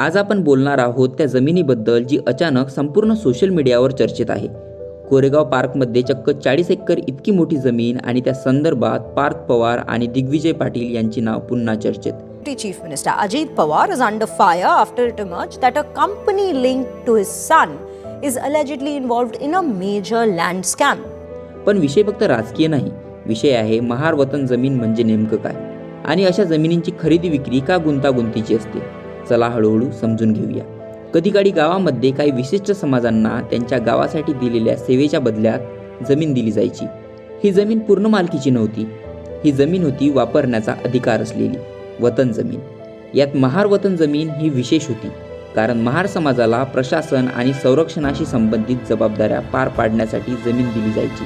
आज आपण बोलणार आहोत त्या जमिनीबद्दल जी अचानक संपूर्ण सोशल मीडियावर चर्चेत आहे. कोरेगाव पार्कमध्ये चक्क चाळीस एकर इतकी मोठी जमीन आणि त्या संदर्भात पार्थ पवार आणि दिग्विजय पाटील यांची नाव पुन्हा चर्चेत. Chief Minister Ajit Pawar is under fire after it emerged that a company linked to his son is allegedly involved in a major land scam. पण विषय फक्त राजकीय नाही. विषय आहे महार वतन जमीन म्हणजे नेमकं काय? आणि अशा जमिनींची खरेदी विक्री का गुंतागुंतीची असते? चला हळूहळू समजून घेऊया. कधीकाळी गावामध्ये काही विशिष्ट समाजांना त्यांच्या गावासाठी दिलेल्या सेवेच्या बदल्यात जमीन दिली जायची. ही जमीन पूर्ण मालकीची नव्हती. ही जमीन होती वापरण्याचा अधिकार असलेली वतन जमीन. यात महार वतन जमीन ही विशेष होती कारण महार समाजाला प्रशासन आणि संरक्षणाशी संबंधित जबाबदाऱ्या पार पाडण्यासाठी जमीन दिली जायची.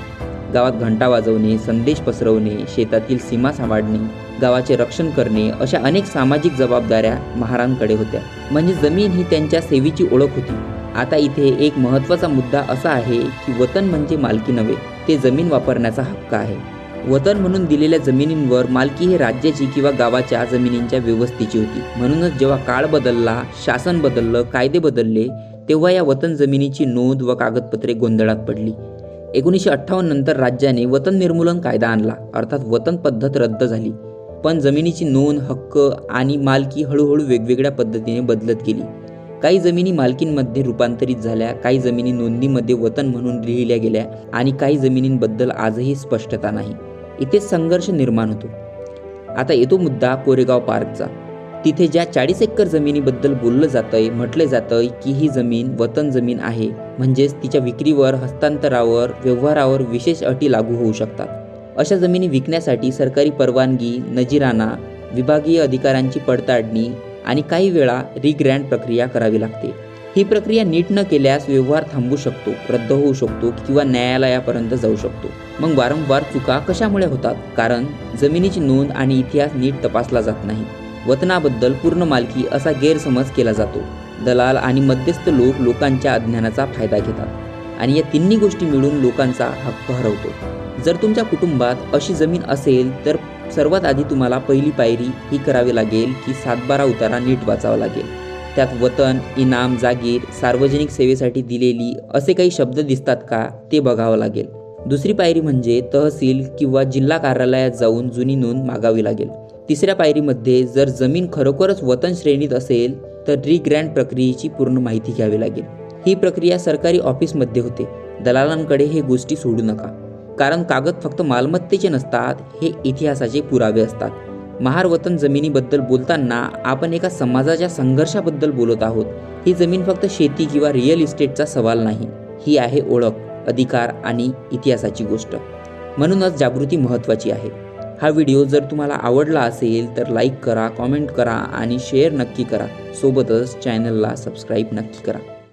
गावात घंटा वाजवणे संदेश पसरवणे शेतातील सीमा सांभाळणे गावाचे रक्षण करणे अशा अनेक सामाजिक जबाबदाऱ्या महारांकडे होत्या. म्हणजे जमीन ही त्यांच्या सेवेची ओळख होती. आता इथे एक महत्त्वाचा मुद्दा असा आहे की वतन म्हणजे मालकी नव्हे ते जमीन वापरण्याचा हक्क आहे. वतन म्हणून दिलेल्या जमिनींवर मालकी हे राज्याची किंवा गावाच्या जमिनींच्या व्यवस्थेची होती. म्हणूनच जेव्हा काळ बदलला शासन बदललं कायदे बदलले तेव्हा या वतन जमिनीची नोंद व कागदपत्रे गोंधळात पडली. एकोणीसशे अठ्ठावन्न नंतर राज्याने वतन निर्मूलन कायदा आणला. अर्थात वतन पद्धत रद्द झाली. पण जमिनीची नोंद हक्क आणि मालकी हळूहळू वेगवेगळ्या पद्धतीने बदलत गेली. काही जमिनी मालकींमध्ये रूपांतरित झाल्या काही जमिनी नोंदीमध्ये वतन म्हणून लिहिल्या गेल्या आणि काही जमिनींबद्दल आजही स्पष्टता नाही. इथे संघर्ष निर्माण होतो. आता येतो मुद्दा कोरेगाव पार्कचा. तिथे ज्या चाळीस एकर जमिनीबद्दल बोललं जातंय म्हटलं जातंय की ही जमीन वतन जमीन आहे. म्हणजेच तिच्या विक्रीवर हस्तांतरावर व्यवहारावर विशेष अटी लागू होऊ शकतात. अशा जमिनी विकण्यासाठी सरकारी परवानगी नजीराना विभागीय अधिकाऱ्यांची पडताळणी आणि काही वेळा रिग्रँड प्रक्रिया करावी लागते. ही प्रक्रिया नीट न केल्यास व्यवहार थांबू शकतो रद्द होऊ शकतो किंवा न्यायालयापर्यंत जाऊ शकतो. मग वारंवार चुका कशामुळे होतात? कारण जमिनीची नोंद आणि इतिहास नीट तपासला जात नाही. वतनाबद्दल पूर्ण मालकी असा गैरसमज केला जातो. दलाल आणि मध्यस्थ लोक लोकांच्या अज्ञानाचा फायदा घेतात आणि या तिन्ही गोष्टी मिळून लोकांचा हक्क हरवतो. जर तुमच्या कुटुंबात अशी जमीन असेल तर सर्वात आधी तुम्हाला पहिली पायरी ही करावी लागेल की सातबारा उतारा नीट वाचावा लागेल. त्यात वतन इनाम जागीर सार्वजनिक सेवेसाठी दिलेली असे काही शब्द दिसतात का ते बघावं लागेल. दुसरी पायरी म्हणजे तहसील किंवा जिल्हा कार्यालयात जाऊन जुनी नोंद मागावी लागेल. तिसऱ्या पायरीमध्ये जर जमीन खरोखरच वतन श्रेणीत असेल तर रिग्रँड प्रक्रियेची पूर्ण माहिती घ्यावी लागेल. ही प्रक्रिया सरकारी ऑफिसमध्ये होते. दलालांकडे हे गोष्टी सोडू नका. कारण कागद फक्त मालमत्तेचे नसतात हे इतिहासाचे पुरावे असतात. महार वतन जमिनीबद्दल बोलताना आपण एका समाजाच्या संघर्षाबद्दल बोलत आहोत. ही जमीन फक्त शेती किंवा रिअल इस्टेटचा सवाल नाही. ही आहे ओळख अधिकार आणि इतिहासाची गोष्ट. म्हणूनच जागृती महत्त्वाची आहे. हा व्हिडिओ जर तुम्हाला आवडला असेल तर लाईक करा कॉमेंट करा आणि शेअर नक्की करा. सोबतच चॅनलला सबस्क्राईब नक्की करा.